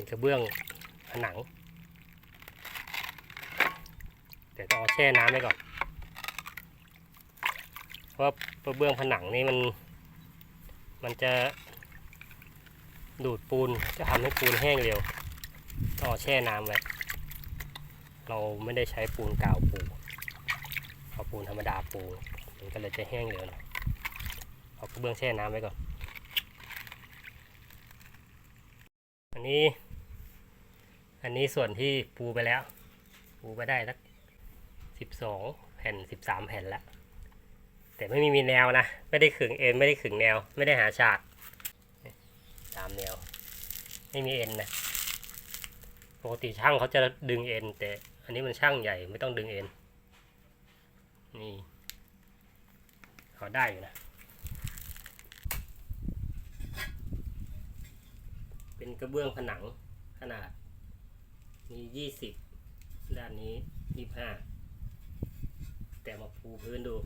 เป็นกระเบื้องผนัง แต่ต้องเอาแช่น้ำไว้ก่อน เพราะกระเบื้องผนังนี่มัน มันจะดูดปูนจะทำให้ปูนแห้งเร็วต้องเอาแช่น้ำไว้ เราไม่ได้ใช้ปูนกาวปูเอาปูนธรรมดาปูมันก็เลยจะแห้งเร็วหน่อยเอากระเบื้องแช่น้ำไว้ก่อน อันนี้ อันนี้ส่วนที่ปูไปแล้ว ปูไปได้สักสิบสองแผ่นสิบสามแผ่นแล้วแต่ไม่มีแนวนะ ไม่ได้ขึงเอ็นไม่ได้ขึงแนว ไม่ได้หาฉากตามแนว ไม่มีเอ็นนะปกติช่างเขาจะดึงเอ็นแต่อันนี้มันช่างใหญ่ไม่ต้องดึงเอ็นนี่เขาได้อยู่นะเป็นกระเบื้องผนังขนาด ยี่สิบด้านนี้ยี่ห้าแต่มาปูพื้นดู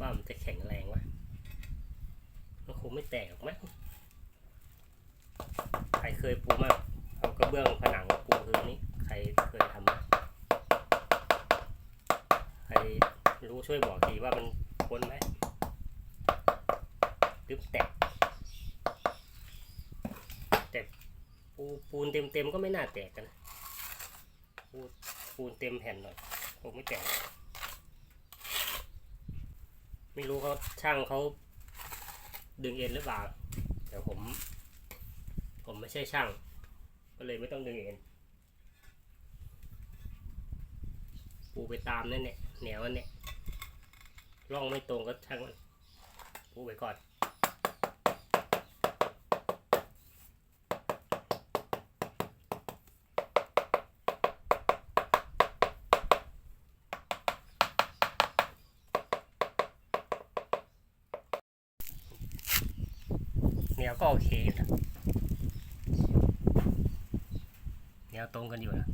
ว่ามันจะแข็งแรงวะมันคงไม่แตกหรอกมั้งใครเคยปูมากเอากระเบื้องผนังปูพื้นนี้ใครเคยทำมาใครรู้ช่วยบอกทีว่ามันพ้นไหมตึ๊บแตก แต่ ปูปูนเต็มเต็มก็ไม่น่าแตกกันนะปูปูนเต็มแผ่นหน่อยคงไม่แตกไม่รู้เขาช่างเขาดึงเอ็นหรือเปล่าแต่ผม ผมไม่ใช่ช่าง ก็เลยไม่ต้องดึงเอ็นปูไปตามนั่นเนี่ยแนวนั่นเนี่ยร่องไม่ตรงก็ช่างมันปูไปก่อน แนวก็โอเคอยู่นะแนวตรงกันอยู่นะ